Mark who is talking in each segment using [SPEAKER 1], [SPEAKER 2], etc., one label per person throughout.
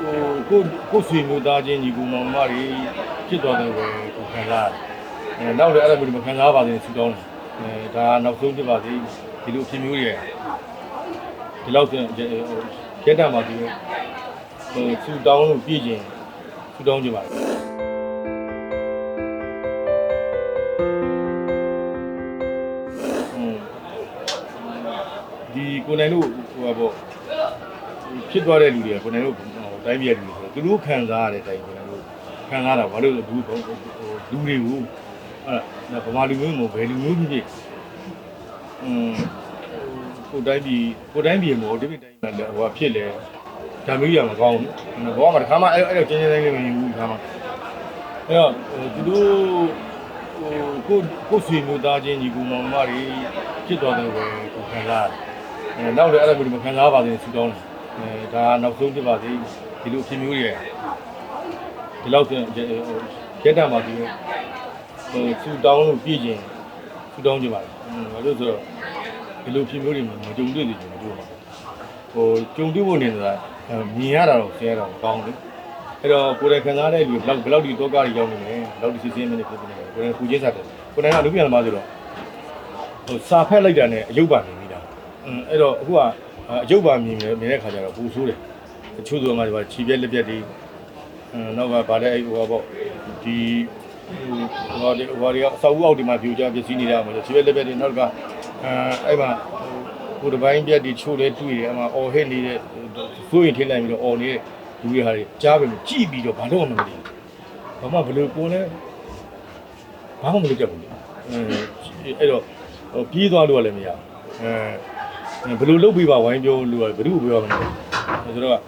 [SPEAKER 1] ဟိုကိုကိုဆွေမျိုးသားချင်းညီကူမောင်မတွေဖြစ်သွားတယ်ပဲကိုခံစားရတယ်အဲနောက်လည်းအဲ့လိုမျိုးမခံစားပါစေနဲ့ဆူတောင်းတယ်အဲဒါနောက်ဆုံးဖြစ်ပါစေဒီလိုဖြစ်မျိုးတွေဒီလောက်ဆိုရက်တံမှာဒီဟိုဆူတောင်းလို့ပြည့်ကျင်ဆူတောင်းကြပါလေဒီကိုနိုင်တို့ဟိုပါပေါ့ဖြစ်သွားတဲ့လူတွေကကိုယ်တိုင်တို့ဟို တိုင်းပြည်လူတွေဆိုတော့သူတို့ခံစားရတဲ့အတိုင်းကိုယ်တိုင်တို့ခံစားတာဘာလို့လဲဘူးဟိုလူတွေကိုအဲ့ဒါဗမာလူမျိုးမဟုတ်ဘယ်လူမျိုးဖြစ်ဖြစ်อืมကိုယ်တိုင်းပြည်ကိုယ်တိုင်းပြည်မဟုတ်ဒီပြည်တိုင်းမှာဟိုဖြစ်လေဒါမျိုးကြီးကမကောင်းဘူးဘောကတခါမှအဲ့အဲ့တော့ကျင်းကျင်းတိုင်းလေးမမြင်ဘူးခါမှအဲ့တော့သူတို့ဟိုကိုကိုဆွေမျိုးသားချင်းညီကူမောင်မတွေဖြစ်သွားတယ်ပဲကိုခံစားရတယ်အဲနောက်လည်းအဲ့လိုမျိုးမခံစားပါစေနဲ့ဆူတောင်းတယ် အဲဒါနောက်ဆုံးဖြစ်ပါစေဒီလိုအဖြစ်မျိုးတွေဒီလောက်ဆိုရက်တံမှာဒီဟိုဆူတောင်းလို့ပြည့်ကျင်ဆူတောင်းကြပါလားဘာလို့ဆိုတော့ဒီလိုအဖြစ်မျိုးတွေမကြုံတွေ့သေးဘူးတို့ပါဟိုကြုံတွေ့ဖို့နေတာမြင်ရတာတော့ဆဲရတာကောင်းတယ်အဲ့တော့ကိုယ်တိုင်ခံစားတဲ့လူဘယ်လောက်ဘယ်လောက်ဒီတော့ကားကြီးရောက်နေလဲဘယ်လောက်ဒီစီစဉ်မနေဖြစ်နေလဲကိုယ်တိုင်ပူချင်းစားတယ်ကိုယ်တိုင်ကလူပြန်လာမှဆိုတော့ဟိုစာဖက်လိုက်တာနဲ့အယုတ်ပါနေပြီလားအဲ့တော့အခုက အယုတ်ပါမြင်မြင်တဲ့ခါကျတော့ပူဆိုးတယ်တချို့ဆိုမှဒီမှာခြေပြက်လက်ပြက်တွေအဲနောက်ကဗာတဲ့အဲ့ဟိုဘောဒီဟိုဟိုဒီဟိုဒီအဆောက်အဦအောက်ဒီမှာပြိုကျပစ္စည်းနေတာမလို့ခြေပြက်လက်ပြက်တွေနောက်ကအဲအဲ့မှာဟိုဒီပိုင်းပြက်တွေချို့လဲတွေ့တယ်အမှအော်ဟစ်နေတဲ့စိုးရင်ထိလိုက်ပြီးတော့အော်နေတဲ့လူတွေဟာတွေကြားပြီကြည့်ပြီးတော့ဘာလို့မှမသိဘူးဘာမှဘယ်လိုကိုလဲဘာမှမလုပ်တတ်ဘူးအဲအဲ့တော့ဟိုပြေးသွားလို့ကလည်းမရဘူးအဲ ဘယ်လိုလုပ်ပြီးပါဝိုင်းပြောလို့ကဘယ်သူ့ကိုပြောမှာလဲဆိုတော့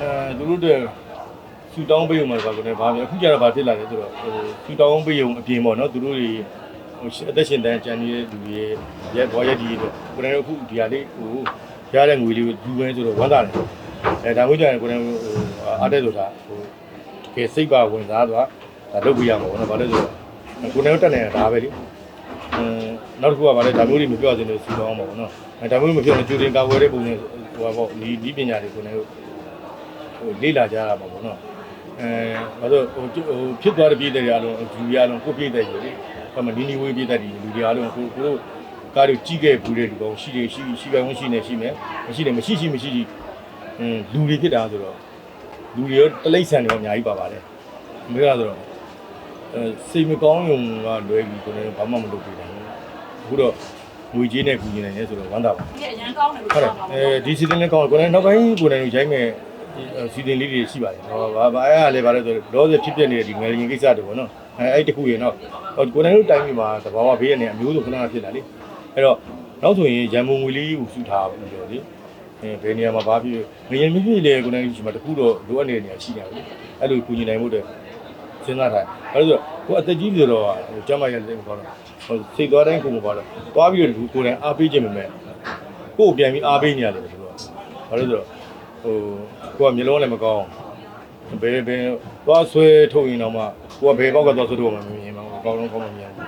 [SPEAKER 1] အဲသူတို့တဲ့ဆူတောင်းပေးုံမှာပါကောねဘာလဲအခုကျတော့ဘာဖြစ်လာလဲဆိုတော့ဟိုဆူတောင်းပေးုံအပြင်ပေါ့နော်သူတို့တွေဟိုအသက်ရှင်တန်းကြံနေတဲ့လူတွေရဲ့ဘွားရက်ကြီးတော့ကိုယ်တိုင်အခုဒီဟာလေးဟိုရတဲ့ငွေလေးကိုလူပဲဆိုတော့ဝမ်းသာတယ်အဲဒါမျိုးကြရင်ကိုယ်တိုင်ဟိုအားတဲ့ဆိုတာဟိုတကယ်စိတ်ပါဝင်စားသွားဒါလုပ်ပြရမှာပေါ့နော်ဘာလဲဆိုတော့ကိုယ်တိုင်တက်နေတာဒါပဲလေအင်း နောက်တစ်ခုကဗာလဲဒါမျိုးတွေမပြောစင်လို့ဆူတောင်းပါပေါ့နော်အဲဒါမျိုးမပြောရင်ကျူတင်ကာဝယ်တဲ့ပုံစံဟိုပါပေါ့ဒီဒီပညာတွေကိုလည်းဟိုလေ့လာကြရမှာပေါ့နော်အဲဘာလို့ဟိုဟိုဖြစ်သွားတဲ့ပြည်တဲ့တွေအလုံးဂျူရီအလုံးကိုပြည့်တဲ့ကြီးလေဘာမှနီနီဝေးပြည့်တဲ့ဒီလူတွေအလုံးကိုကိုတို့ကားတွေကြီးခဲ့ဘူးတဲ့လူကောင်ရှိတယ်ရှိရှိကောင်းရှိနေရှိမယ်မရှိတယ်မရှိရှိမရှိရှိအင်းလူတွေဖြစ်တာဆိုတော့လူတွေရောတလိษံတွေရောအများကြီးပါပါတယ်မင်းကဆိုတော့အဲစိတ်မကောင်းရုံကလွယ်ပြီးကိုယ်လည်းဘာမှမလုပ်ပြနိုင်ဘူး အခုတော့ငွေကြေးနဲ့ကူညီနိုင်ရဲဆိုတော့ဝမ်းသာပါ
[SPEAKER 2] ဒီအရန်ကောင်းတယ်လို့
[SPEAKER 1] ဟုတ်တယ်
[SPEAKER 2] ပြောပါ
[SPEAKER 1] အဲဒီစီဇန်လေးကောင်းကိုယ်နဲ့နောက်ပိုင်းကိုယ်နဲ့ရိုက်မဲ့စီဇန်လေးတွေရှိပါတယ်ဟောဘာဘာအဲ့ဒါလည်းဗါလဲဆိုလောဆယ်ဖြစ်ပြနေတဲ့ဒီငယ်ရင်ကိစ္စတွေပေါ့နော်အဲအဲ့တခုရေနော်ဟိုကိုယ်နဲ့တို့တိုင်းပြည်မှာသဘာဝဘေးရနေအမျိုးစုခဏခဏဖြစ်လာလေအဲ့တော့နောက်ဆိုရင်ရန်မုံငွေလေးကိုစုထားပြီးတော့လေအဲဘယ်နေရာမှာဘာဖြစ်ငရင်မဖြစ်လေကိုယ်နဲ့ဒီမှာတခုတော့လိုအပ်နေတဲ့နေရာရှိနေတယ်အဲ့လိုကူညီနိုင်မှုတွေစဉ်းစားထားအဲ့လိုဆိုကိုအသက်ကြီးဆိုတော့ဟိုကျမရဲ့လည်းမကောင်းတော့ဟို စိတ်သွားတိုင်းကိုမပါတော့သွားပြီးတော့လူကိုယ်နဲ့အားပေးခြင်းမမဲ့ကို့ပြန်ပြီးအားပေးနေရတယ်ဆိုတော့ဘာလို့လဲဆိုတော့ဟိုကိုကမျိုးလုံးလည်းမကောင်းဘယ်ဘယ်သွားဆွဲထုတ်ရင်တော့မှကိုကဘယ်ဘောက်ကသွားဆွဲထုတ်မှမမြင်မှာအကောင်းဆုံးကောင်းမှမြင်ဘူး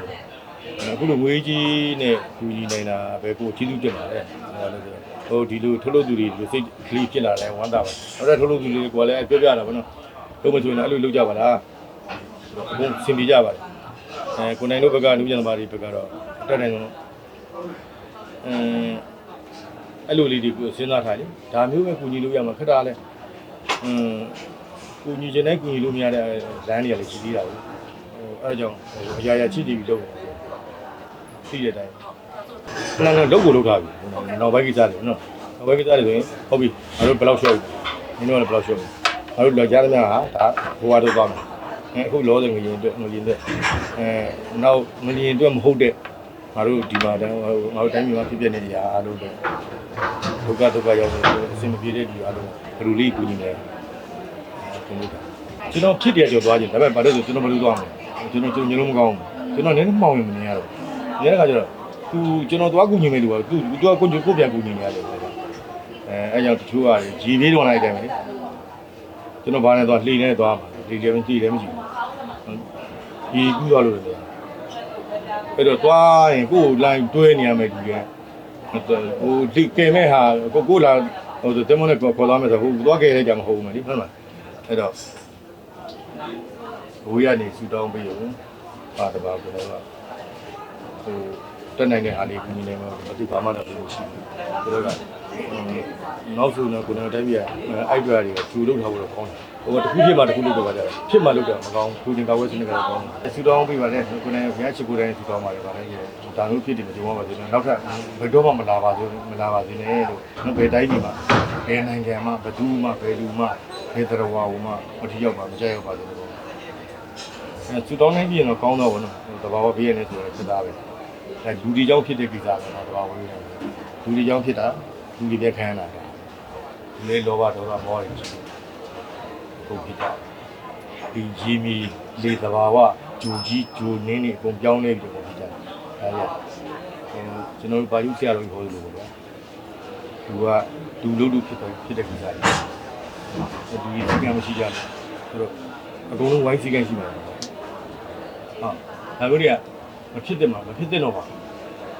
[SPEAKER 1] အခုလိုငွေကြီးနဲ့လူကြီးနေတာပဲကိုကြီးစုတင်လာတယ်ဘာလို့လဲဆိုတော့ဟိုဒီလိုထုတ်လို့သူတွေဒီစိတ်ကလေးဖြစ်လာတယ်ဝမ်းသာပါတော့ထုတ်လို့သူတွေကလည်းပြောပြတာဗောနော်တို့မဆိုရင်အဲ့လိုလုပ်ကြပါလားဘုံစင်ပြကြပါလေ အဲကိုနိုင်တို့ဘက်ကနူးကျန်သမားတွေဘက်ကတော့တက်နိုင်တော့အင်းအဲ့လိုလေးတွေကိုစဉ်းစားထားတယ်ဒါမျိုးပဲကူညီလို့ရမှာခက်တာလဲอืมကူညီခြင်းနဲ့ကူညီလို့မရတဲ့လမ်းတွေကလည်းရှိသေးတာဘူးဟိုအဲ့ဒါကြောင့်အရာရာချစ်တည်ပြီးလုပ်တယ်သိတဲ့အတိုင်းနာနာလုပ်ကိုလုပ်ထားပြီနောက်ဘက်ကိစ္စတွေနော်နောက်ဘက်ကိစ္စတွေဆိုရင်ဟုတ်ပြီငါတို့ဘယ်လောက်ရှော့ပြီမင်းတို့ကလည်းဘယ်လောက်ရှော့ပြီငါတို့လော်ကြားသမျှဟာဒါဘဝတော့သွားမယ် အဲအခုလောတယ်ငရင်အတွက်ငရင်အတွက်အဲနောက်ငရင်အတွက်မဟုတ်တဲ့ငါတို့ဒီမှာတန်းငါတို့တိုင်းပြည်မှာဖြစ်ပြနေကြအားလုံးပဲဒုက္ခဒုက္ခရောက်နေတယ်အဆင်မပြေတဲ့ဒီအားလုံးဘယ်လိုလေးကူညီလဲကျွန်တော်ကျွန်တော်ဖြစ်တယ်ကြော်သွားခြင်းဒါပေမဲ့ဘာလို့ဆိုကျွန်တော်ဘယ်လိုသွားမလဲကျွန်တော်ကျွန်တော်ညလုံးမကောင်းဘူးကျွန်တော်နည်းနည်းမှောင်ရင်မနေရတော့ဒီကကြတော့သူကျွန်တော်သွားကူညီမယ်လို့ကသူသူကကိုကိုပြန်ကူညီနေရတယ်အဲအဲကြောင့်တချို့ကရေပြေးတော်လိုက်တယ်မယ်လေကျွန်တော်ဘာနဲ့သွားလှေနဲ့သွားမှာ လှေလည်းမကြည့်လည်းမရှိဘူးရေကူးသွားလို့လေအဲ့တော့သွားရင်ကိုယ်လိုင်းတွဲနေရမယ်ဒီကဟိုဒီကဲမဲ့ဟာကိုကိုလာဟိုတင်မနဲ့ခေါ်သွားမယ်ဆိုဟိုသွားခဲ့တဲ့ကြမဟုတ်ဘူးမလीဟုတ်လားအဲ့တော့ဘိုးရနေဆူတောင်းပြီးတော့ပါတပါကတော့ဟို တက်နိုင်တဲ့အားလေးကိုမြင်နေမှာအတိဘာမှတော့ပြောရှိဘူးဒါတော့ကနောက်ဆုံးတော့ကိုယ်တော်တက်ပြအိုက်ဒရာတွေကကျူလုပ်ထားဖို့တော့ကောင်းတယ်ဟိုတခုဖြစ်မှတခုလုပ်တော့ကြတယ်ဖြစ်မှလုပ်တယ်မကောင်းဘူးကိုယ်တင်ကာဝဲစနစ်ကတော့ကောင်းတယ်ဆူတောင်းပြီးပါလေကိုယ်နဲ့ဘုရားချစ်ကိုယ်တိုင်းဆူတောင်းပါတယ်ဗာလေဒါမျိုးဖြစ်တယ်မကြုံပါပါစေနဲ့နောက်ထပ်ဘယ်တော့မှမလာပါဘူးမလာပါစေနဲ့လို့နော်ဘယ်တိုင်းဒီမှာဘယ်နိုင်ငံမှာဘယ်သူမှဘယ်လူမှဘယ်တော်ဝါမှမထီရောက်ပါမကြက်ရောက်ပါစေလို့အဲဆူတောင်းနိုင်ပြင်တော့ကောင်းတော့ဘောနော်တဘာဝဘေးရနေဆိုတော့ဖြစ်တာပဲ အဲလူဒီကြောင့်ဖြစ်တဲ့ကိစ္စပဲနော်တဘာဝဘေးရလူဒီကြောင့်ဖြစ်တာလူဒီပဲခံရတာလူလေးလောဘဒေါသမောဟတွေရှိတယ်ဟုတ်ဖြစ်တာဒီဂျီမီလေတဘာဝဂျူကြီးဂျူနင်းနေအကုန်ပြောင်းနေပြီပေါ့ဖြစ်တာအဲဒါဟိုကျွန်တော်တို့ဘာယူဆရာတော်ကြီးဟောလို့ပေါ့ဗျာသူကသူလို့လို့ဖြစ်တယ်ဖြစ်တဲ့ကိစ္စတွေဒီစီကံမရှိကြဘူးဆိုတော့အကုန်လုံးဝိုင်းစီကံရှိမှာဟုတ်ဒါမျိုးတွေက မဖြစ်တဲ့မှာမဖြစ်တဲ့တော့ပါ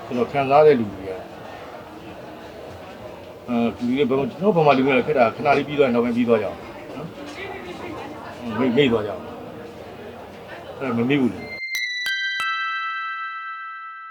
[SPEAKER 1] ကျွန်တော်ခံစားတဲ့လူတွေကအဲဒီဘယ်မှာကျွန်တော်ဘာမှလူတွေခက်တာခဏလေးပြီးသွားရင်တော့ပဲပြီးသွားကြအောင်နော်မိတ်မိတ်သွားကြအောင်အဲ့မမိဘူးလေ